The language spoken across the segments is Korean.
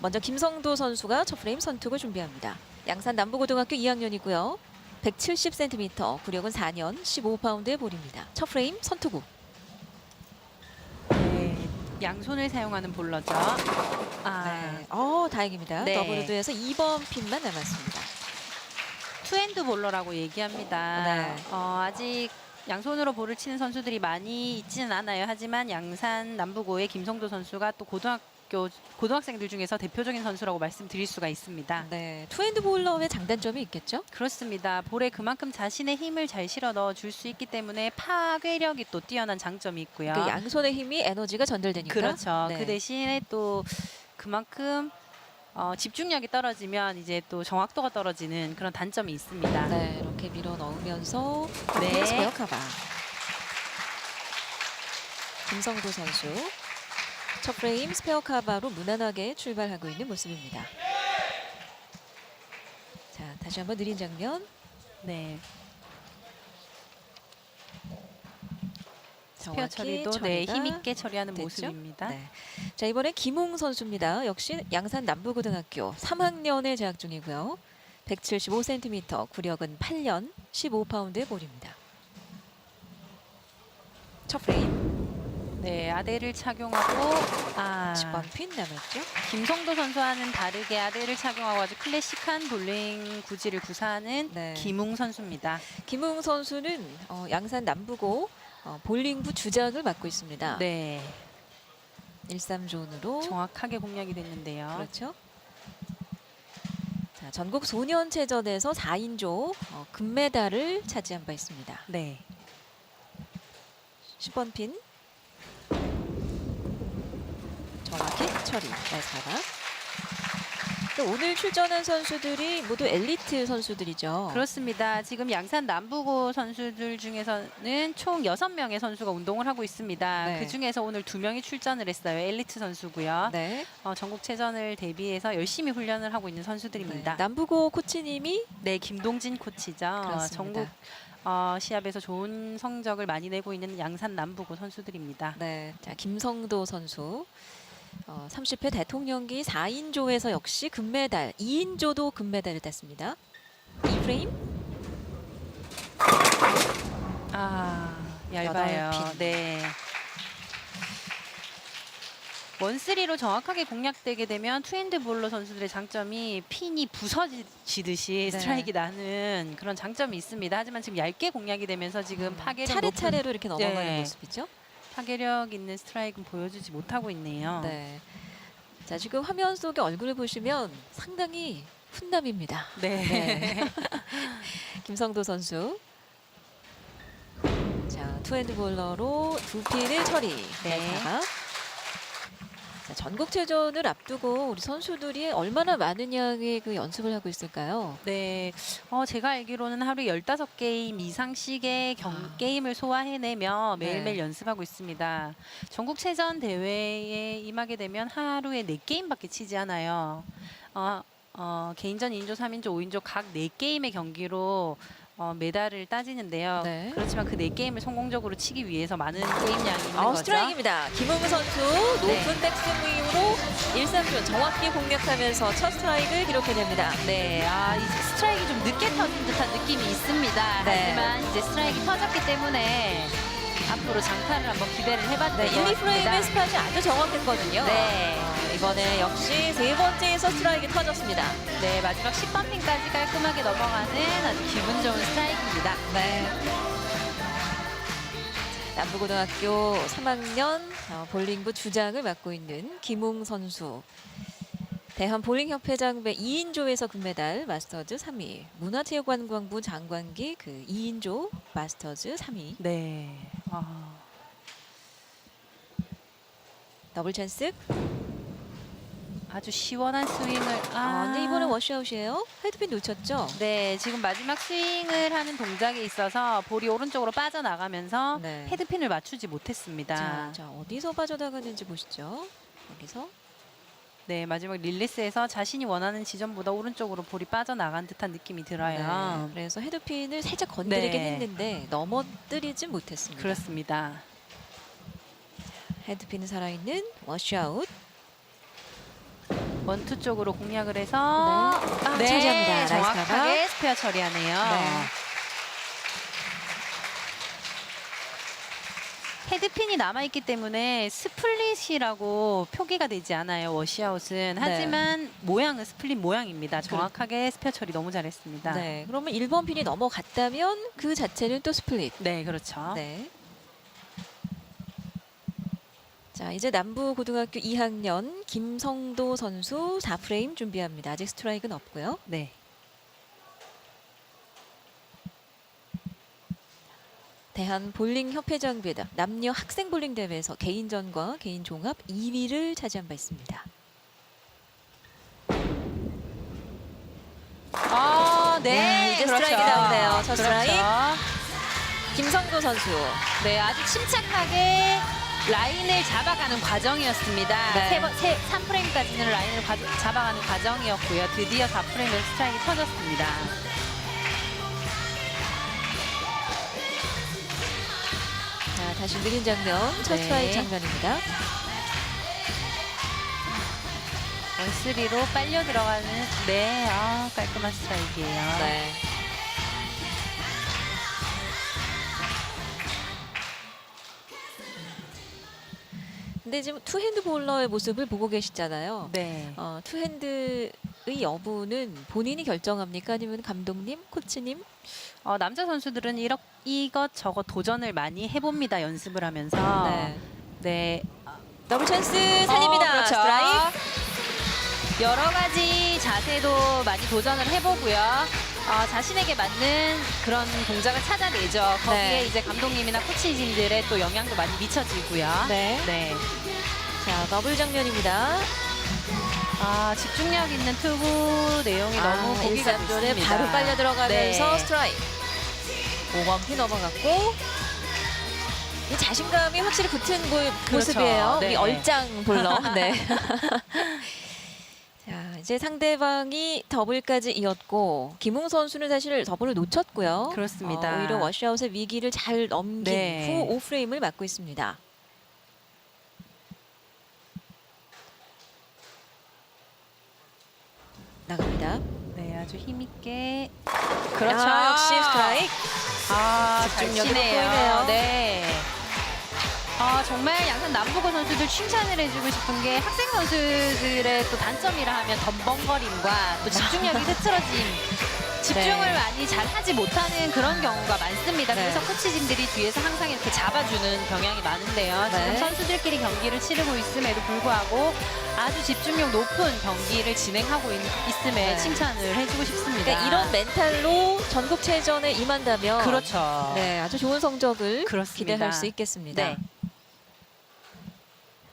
먼저 김성도 선수가 첫 프레임 선투를 준비합니다. 양산 남부고등학교 2학년이고요. 170cm, 구력은 4년, 15파운드의 볼입니다. 첫 프레임 선투구. 네, 양손을 사용하는 볼러죠. 아, 네. 어, 다행입니다. 네. 더블우드에서 2번 핀만 남았습니다. 투핸드 볼러라고 얘기합니다. 네. 어, 아직 양손으로 볼을 치는 선수들이 많이 있지는 않아요. 하지만 양산 남부고의 김성도 선수가 또 고등학교 고등학생들 중에서 대표적인 선수라고 말씀드릴 수가 있습니다. 네, 투핸드 볼러의 장단점이 있겠죠? 그렇습니다. 볼에 그만큼 자신의 힘을 잘 실어 넣어 줄 수 있기 때문에 파괴력이 또 뛰어난 장점이 있고요. 그 양손의 힘이 에너지가 전달되니까. 그렇죠. 네. 그 대신에 또 그만큼 어, 집중력이 떨어지면 이제 또 정확도가 떨어지는 그런 단점이 있습니다. 네, 이렇게 밀어 넣으면서 네. 스페어 카바. 김성도 선수 첫 프레임 스페어 카바로 무난하게 출발하고 있는 모습입니다. 자, 다시 한번 느린 장면. 네. 스페어 처리도 네, 힘있게 처리하는 됐죠? 모습입니다. 네. 자, 이번에 김웅 선수입니다. 역시 양산 남부고등학교 3학년에 재학 중이고요. 175cm, 구력은 8년, 15파운드의 볼입니다. 첫 프레임 네, 아대를 착용하고 아, 10번 핀 남았죠. 김성도 선수와는 다르게 아대를 착용하고 아주 클래식한 볼링 구질을 구사하는 네. 김웅 선수입니다. 김웅 선수는 어, 양산 남부고 어, 볼링부 주장을 맡고 있습니다. 네, 13존으로 정확하게 공략이 됐는데요. 그렇죠. 자, 전국 소년체전에서 4인조 어, 금메달을 차지한 바 있습니다. 네. 10번 핀 정확히 처리 나이스가 오늘 출전한 선수들이 모두 엘리트 선수들이죠. 그렇습니다. 지금 양산 남부고 선수들 중에서는 총 6명의 선수가 운동을 하고 있습니다. 네. 그 중에서 오늘 두명이 출전을 했어요. 엘리트 선수고요. 네. 어, 전국체전을 대비해서 열심히 훈련을 하고 있는 선수들입니다. 네. 남부고 코치님이 네, 김동진 코치죠. 그렇습니다. 전국 어, 시합에서 좋은 성적을 많이 내고 있는 양산 남부고 선수들입니다. 네. 자, 김성도 선수. 어, 30회 대통령기 4인조에서 역시 금메달, 2인조도 금메달을 땄습니다. 이 프레임 아, 얇아요. 핀. 네. 원쓰리로 정확하게 공략되게 되면 투핸드 볼러 선수들의 장점이 핀이 부서지듯이 네. 스트라이크 나는 그런 장점이 있습니다. 하지만 지금 얇게 공략이 되면서 지금 높은, 차례차례로 이렇게 넘어가는 네. 모습이죠. 파괴력 있는 스트라이크는 보여주지 못하고 있네요. 네. 자, 지금 화면 속에 얼굴을 보시면 상당히 훈남입니다. 네. 네. 김성도 선수. 자, 투핸드 볼러로 두 핀을 처리. 네. 네. 자, 전국체전을 앞두고 우리 선수들이 얼마나 많은 양의 그 연습을 하고 있을까요? 네, 어, 제가 알기로는 하루에 15게임 이상씩의 경, 아. 게임을 소화해내며 네. 매일매일 연습하고 있습니다. 전국체전 대회에 임하게 되면 하루에 4게임밖에 치지 않아요. 어, 어, 개인전 2인조, 3인조, 5인조 각 4게임의 경기로 어, 메달을 따지는데요. 네. 그렇지만 그 4게임을 성공적으로 치기 위해서 많은 게임량이 있는 아웃 거죠. 스트라이크입니다. 김웅 선수 높은 네. 백스윙으로 1-3준 정확히 공략하면서 첫 스트라이크를 기록해냅니다. 네, 아, 이 스트라이크 좀 늦게 터진 듯한 느낌이 있습니다. 네. 하지만 이제 스트라이크 터졌기 때문에 앞으로 장타를 한번 기대를 해봐도 네, 될것 1, 2프레임의 같습니다. 스팟이 아주 정확했거든요. 네. 어, 이번에 역시 세 번째에서 스트라이크 터졌습니다. 네, 마지막 10번 핀까지 깔끔하게 넘어가는 아주 기분 좋은 스트라이크입니다. 네. 남부고등학교 3학년 어, 볼링부 주장을 맡고 있는 김웅 선수. 대한볼링협회장배 2인조에서 금메달 마스터즈 3위. 문화체육관광부 장관기 그 2인조 마스터즈 3위. 네. 아, 더블 찬스. 아주 시원한 스윙을. 아, 아, 근데 이번엔 워시아웃이에요. 헤드핀 놓쳤죠? 네, 지금 마지막 스윙을 하는 동작에 있어서 볼이 오른쪽으로 빠져나가면서 네. 헤드핀을 맞추지 못했습니다. 자, 자, 어디서 빠져나가는지 보시죠. 여기서. 네, 마지막 릴리스에서 자신이 원하는 지점보다 오른쪽으로 볼이 빠져나간 듯한 느낌이 들어요. 네, 그래서 헤드핀을 살짝 건드리긴 네. 했는데 넘어뜨리진 못했습니다. 그렇습니다. 헤드핀은 살아있는 워시아웃. 원투 쪽으로 공략을 해서 네. 아, 차지합니다. 나이스 정확하게 스페어 처리하네요. 네. 헤드핀이 남아있기 때문에 스플릿이라고 표기가 되지 않아요. 워시아웃은. 하지만 모양은 스플릿 모양입니다. 정확하게 스페어 처리 너무 잘했습니다. 네. 그러면 1번 핀이 넘어갔다면 그 자체는 또 스플릿. 네, 그렇죠. 네. 자, 이제 남부 고등학교 2학년 김성도 선수 4프레임 준비합니다. 아직 스트라이크는 없고요. 네. 대한 볼링 협회장비에다 남녀 학생 볼링 대회에서 개인전과 개인 종합 2위를 차지한 바 있습니다. 아, 네, 이제 스트라이크 나오네요. 첫 스트라이크. 그렇죠. 김성도 선수. 네, 아주 침착하게 라인을 잡아가는 과정이었습니다. 네. 세 번, 세, 3프레임까지는 라인을 과- 잡아가는 과정이었고요. 드디어 4프레임에서 스트라이크 터졌습니다. 다시 느린 장면. 첫 네. 스트라이크 장면입니다. 원스리로 빨려 들어가는 네, 아, 깔끔한 스트라이크예요. 네. 근데 지금 투핸드 볼러의 모습을 보고 계시잖아요. 네. 어, 투핸드의 여부는 본인이 결정합니까? 아니면 감독님, 코치님? 어, 남자 선수들은 이렇, 이것 저것 도전을 많이 해봅니다. 연습을 하면서. 네. 네. 더블 찬스 살립니다. 어, 그렇죠. 스트라이크. 여러 가지 자세도 많이 도전을 해보고요. 어, 자신에게 맞는 그런 동작을 찾아내죠. 거기에 네. 이제 감독님이나 코치진들의 또 영향도 많이 미쳐지고요. 네. 네. 자, 더블 장면입니다. 아, 집중력 있는 투구 내용이 너무 보기가 좋습니다. 바로 빨려 들어가면서 네. 스트라이크. 5번 피 넘어갔고 이 자신감이 확실히 붙은 모, 모습이에요. 네. 우리 얼짱 볼러. 네. 자, 이제 상대방이 더블까지 이었고 김웅 선수는 사실 더블을 놓쳤고요. 그렇습니다. 어, 오히려 워시아웃의 위기를 잘 넘긴 네. 후 5프레임을 맞고 있습니다. 네, 아주 힘있게. 그렇죠. 역시 스트라이크. 아, 집중력이. 돋보이네요. 네. 아, 정말 양산 남부고 선수들 칭찬을 해주고 싶은 게 학생 선수들의 또 단점이라 하면 덤벙거림과 또 집중력이 흐트러짐. 집중을 네. 많이 잘 하지 못하는 그런 경우가 많습니다. 네. 그래서 코치진들이 뒤에서 항상 이렇게 잡아주는 경향이 많은데요. 지금 네. 선수들끼리 경기를 치르고 있음에도 불구하고 아주 집중력 높은 경기를 진행하고 있, 음에 네. 칭찬을 해주고 싶습니다. 그러니까 이런 멘탈로 전국체전에 임한다면 그렇죠. 네, 아주 좋은 성적을 그렇습니다. 기대할 수 있겠습니다. 네.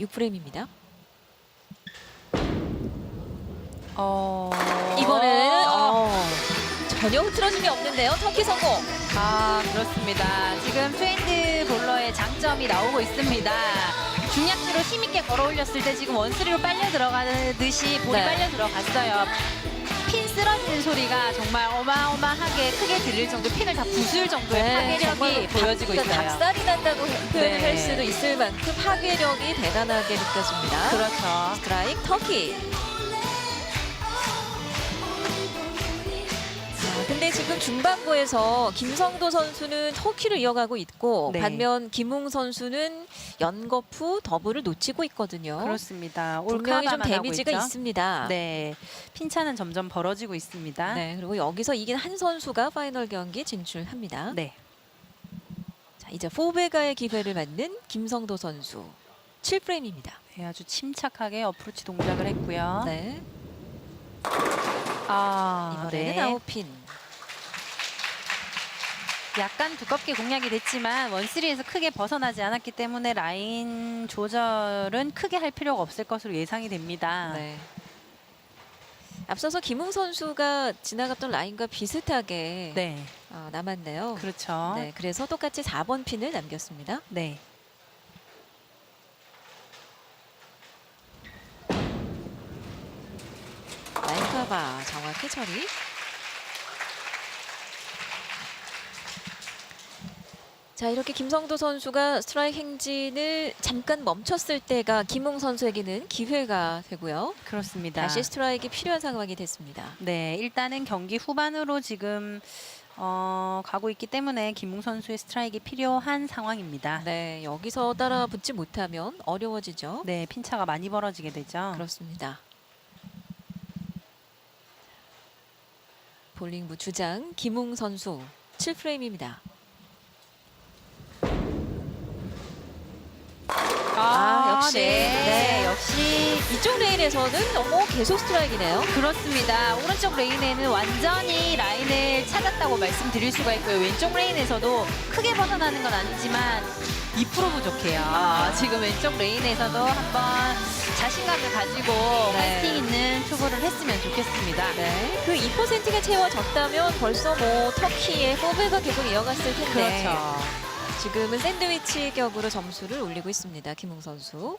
6프레임입니다. 어... 이번에는 어, 전혀 흐트러짐이 없는데요. 터키 성공. 아 그렇습니다. 지금 트렌드 볼러의 장점이 나오고 있습니다. 중량수로 힘있게 걸어 올렸을 때 지금 원스리로 빨려 들어가듯이 볼이 네. 빨려 들어갔어요. 핀 쓰러지는 소리가 정말 어마어마하게 크게 들릴 정도 핀을 다 부술 정도의 네, 파괴력이 보여지고 있어요. 박살이 난다고 표현을 네. 할 수도 있을 만큼 파괴력이 대단하게 느껴집니다. 그렇죠. 스트라이크 터키. 지금 중반부에서 김성도 선수는 터키를 이어가고 있고 네. 반면 김웅 선수는 연거푸 더블을 놓치고 있거든요. 그렇습니다. 분명히 좀 올카바만 하고 데미지가 있죠? 있습니다. 네, 핀차는 점점 벌어지고 있습니다. 네, 그리고 여기서 이긴 한 선수가 파이널 경기 진출합니다. 네. 자, 이제 포베가의 기회를 맞는 김성도 선수. 7프레임입니다. 네, 아주 침착하게 어프로치 동작을 했고요. 네. 아, 이번에는 네. 아웃핀. 약간 두껍게 공략이 됐지만 원쓰리에서 크게 벗어나지 않았기 때문에 라인 조절은 크게 할 필요가 없을 것으로 예상이 됩니다. 네. 앞서서 김웅 선수가 지나갔던 라인과 비슷하게 네, 어, 남았네요. 그렇죠. 네, 그래서 똑같이 4번 핀을 남겼습니다. 네. 라인 커버 정확히 처리. 자, 자 이렇게 김성도 선수가 스트라이크 행진을 잠깐 멈췄을 때가 김웅 선수에게는 기회가 되고요. 그렇습니다. 다시 스트라이크가 필요한 상황이 됐습니다. 네, 일단은 경기 후반으로 지금 어, 가고 있기 때문에 김웅 선수의 스트라이크가 필요한 상황입니다. 네. 네 여기서 따라 붙지 못하면 어려워지죠. 핀차가 많이 벌어지게 되죠. 그렇습니다. 볼링부 주장 김웅 선수 7프레임입니다. 아, 역시. 네. 역시 이쪽 레인에서는 어머 계속 스트라이크네요. 그렇습니다. 오른쪽 레인에는 완전히 라인을 찾았다고 말씀드릴 수가 있고요. 왼쪽 레인에서도 크게 벗어나는 건 아니지만 2% 부족해요. 아. 지금 왼쪽 레인에서도 한번 자신감을 가지고 네. 파이팅 있는 투구를 했으면 좋겠습니다. 네. 그 2%가 채워졌다면 벌써 뭐 터키의 포배가 계속 이어갔을 텐데 그렇죠. 지금은 샌드위치 격으로 점수를 올리고 있습니다. 김웅 선수.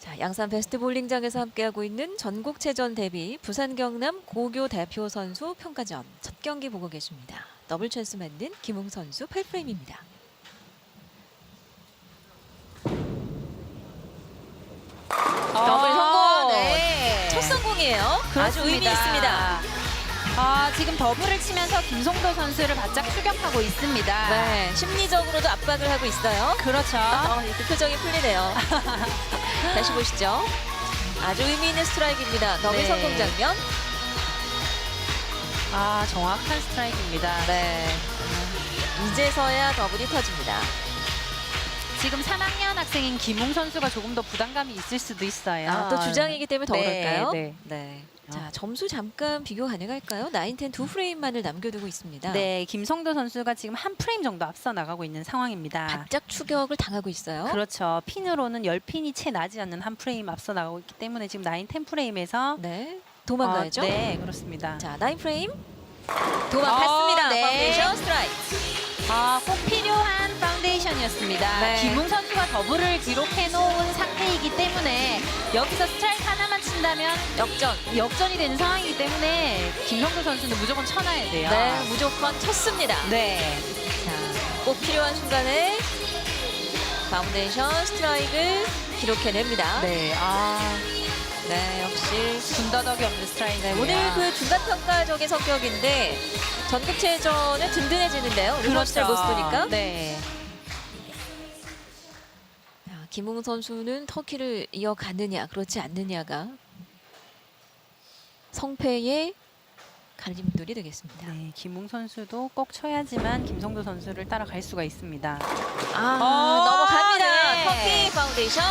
자, 양산 베스트 볼링장에서 함께하고 있는 전국체전 대비 부산 경남 고교 대표 선수 평가전 첫 경기 보고 계십니다. 더블 찬스 만든 김웅 선수 8프레임입니다. 더블 성공! 네. 첫 성공이에요. 아주 의미 있습니다. 아, 지금 더블을 치면서 김송도 선수를 바짝 추격하고 있습니다. 네, 심리적으로도 압박을 하고 있어요. 그렇죠. 어, 이렇게 표정이 풀리네요. 다시 보시죠. 아주 의미 있는 스트라이크입니다. 더블 네. 성공 장면. 아, 정확한 스트라이크입니다. 네. 이제서야 더블이 터집니다. 지금 3학년 학생인 김웅 선수가 조금 더 부담감이 있을 수도 있어요. 아, 또 주장이기 때문에 더 네, 그럴까요? 네. 네. 어. 자, 점수 잠깐 비교 가능할까요? 9, 10두 프레임만을 남겨두고 있습니다. 네, 김성도 선수가 지금 한 프레임 정도 앞서 나가고 있는 상황입니다. 바짝 추격을 당하고 있어요. 그렇죠. 핀으로는 10핀이 채 나지 않는 한 프레임 앞서 나가고 있기 때문에 지금 9, 10 프레임에서 네. 도망가야죠. 네, 그렇습니다. 자, 9 프레임. 도망갔습니다. 어, 네. 파운데이션 스트라이크. 아, 꼭 필요한 파운데이션이었습니다. 네. 김웅 선수가 더블을 기록해 놓은 상태이기 때문에 여기서 스트라이크 친다면 역전. 역전이 되는 상황이기 때문에 김성도 선수는 무조건 쳐놔야 돼요. 네, 무조건 쳤습니다. 네. 자, 꼭 필요한 순간에 파운데이션 스트라이크를 기록해냅니다. 네. 아, 네, 역시 군더더기 없는 스트라이크. 네, 오늘 그 중간평가적인 성격인데 전국체전은 든든해지는데요. 리버스를 못 쏘니까. 네. 자, 김웅 선수는 터키를 이어가느냐 그렇지 않느냐가 성패의 갈림돌이 되겠습니다. 네, 김웅 선수도 꼭 쳐야지만 김성도 선수를 따라갈 수가 있습니다. 아, 어, 넘어갑니다. 네. 터키 파운데이션.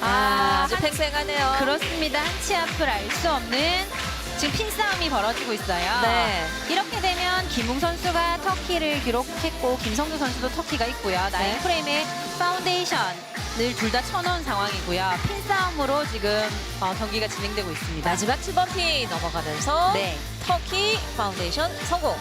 아, 아, 한- 팽팽하네요. 그렇습니다. 한 치 앞을 알 수 없는 지금 핀 싸움이 벌어지고 있어요. 네. 이렇게 되면 김웅 선수가 터키를 기록했고 김성도 선수도 터키가 있고요. 나인 네. 프레임에 파운데이션 을둘다 쳐놓은 상황이고요. 핀 싸움으로 지금 어, 경기가 진행되고 있습니다. 마지막 7번 피 넘어가면서 네. 터키 파운데이션 성공.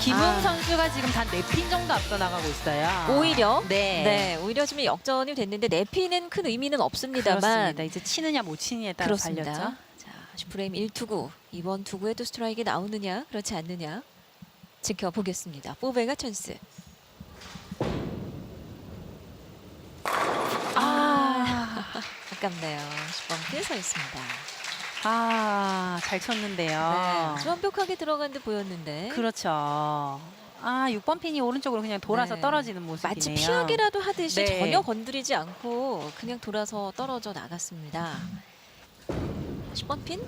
김웅 아. 선수가 지금 단 4핀 정도 앞서 나가고 있어요. 오히려 네. 네, 오히려 지금 역전이 됐는데 내피는 큰 의미는 없습니다만 그렇습니다. 이제 치느냐 못 치느냐에 따라 그렇습니다. 달렸죠. 자, 10프레임 1투구. 이번 투구에도 스트라이크 나오느냐, 그렇지 않느냐 지켜보겠습니다. 뽀베가 찬스. 아깝네요. 10번 피해 서 있습니다. 아, 잘 쳤는데요. 네, 아주 완벽하게 들어간 듯 보였는데 그렇죠. 아, 6번 핀이 오른쪽으로 그냥 돌아서 네. 떨어지는 모습이네요. 마치 피하기라도 하듯이 네. 전혀 건드리지 않고 그냥 돌아서 떨어져 나갔습니다. 10번 핀?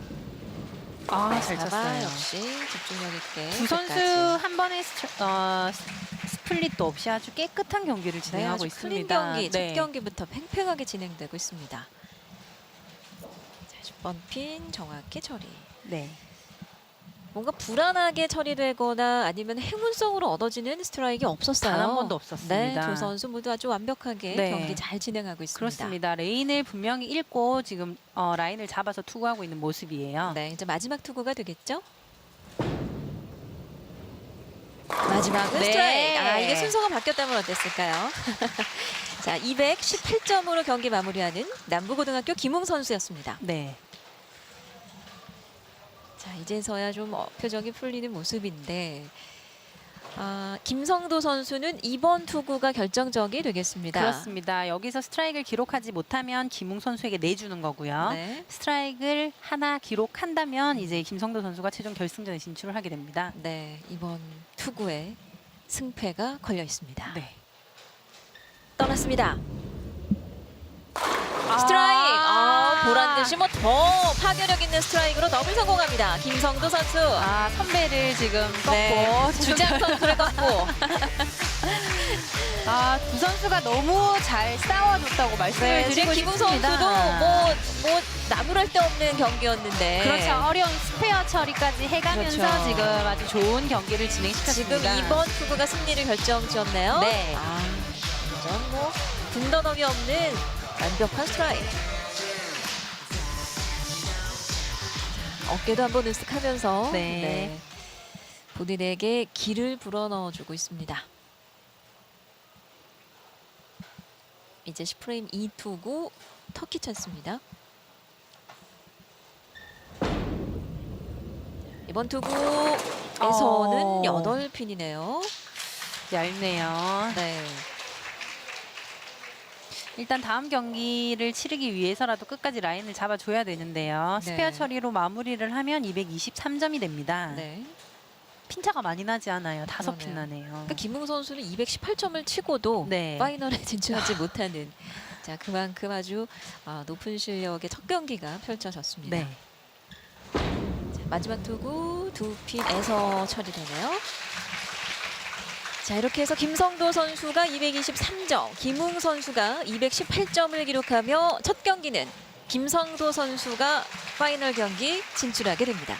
아, 잘 잡아, 쳤어요. 역시 집중력 있게. 두 선수 끝까지. 한 번의 스트, 어, 스- 스플릿도 없이 아주 깨끗한 경기를 네, 진행하고 아주 클린 있습니다. 경기, 네. 첫 경기부터 팽팽하게 진행되고 있습니다. 자, 10번 핀 정확히 처리. 네. 뭔가 불안하게 처리되거나 아니면 행운성으로 얻어지는 스트라이크 없었어요. 단 한 번도 없었습니다. 네, 두 선수 모두 아주 완벽하게 네. 경기 잘 진행하고 있습니다. 그렇습니다. 레인을 분명히 읽고 지금 어, 라인을 잡아서 투구하고 있는 모습이에요. 네, 이제 마지막 투구가 되겠죠? 마지막은 네. 스트라이크. 아, 이게 순서가 바뀌었다면 어땠을까요? 자, 218점으로 경기 마무리하는 남부고등학교 김웅 선수였습니다. 네. 자, 이제서야 좀 어, 표정이 풀리는 모습인데 아, 김성도 선수는 이번 투구가 결정적이 되겠습니다. 그렇습니다. 여기서 스트라이크를 기록하지 못하면 김웅 선수에게 내주는 거고요. 네. 스트라이크를 하나 기록한다면 이제 김성도 선수가 최종 결승전에 진출을 하게 됩니다. 네, 이번 투구에 승패가 걸려 있습니다. 네. 떠났습니다. 스트라이크. 아, 듯이 뭐 더 파괴력 있는 스트라이크로 더블 성공합니다. 김성도 선수. 아, 선배를 지금 꺾고 네, 주장 선수를 꺾고. 아, 두 선수가 너무 잘 싸워줬다고 말씀을 네, 드리고 지금 김웅 싶습니다. 선수도 뭐, 뭐 나무랄 데 없는 경기였는데. 그렇죠. 어려운 스페어 처리까지 해가면서 그렇죠. 지금 아주 좋은 경기를 지금 진행시켰습니다. 이번 투구가 승리를 결정지었네요. 네. 아, 뭐 군더더기 없는 완벽한 스트라이크. 어깨도 한번 으쓱하면서 네. 본인에게 기를 불어넣어주고 있습니다. 이제 10프레임 2투구 터키 찬스입니다. 이번 투구에서는 어. 8핀이네요. 얇네요. 네. 일단 다음 경기를 치르기 위해서라도 끝까지 라인을 잡아줘야 되는데요. 네. 스페어 처리로 마무리를 하면 223점이 됩니다. 네. 핀차가 많이 나지 않아요. 다섯 핀. 나네요. 그러니까 김웅 선수는 218점을 치고도 네. 파이널에 진출하지 못하는 자 그만큼 아주 아, 높은 실력의 첫 경기가 펼쳐졌습니다. 네. 자, 마지막 투구 두 핀에서 처리되네요. 자 이렇게 해서 김성도 선수가 223점, 김웅 선수가 218점을 기록하며 첫 경기는 김성도 선수가 파이널 경기 진출하게 됩니다.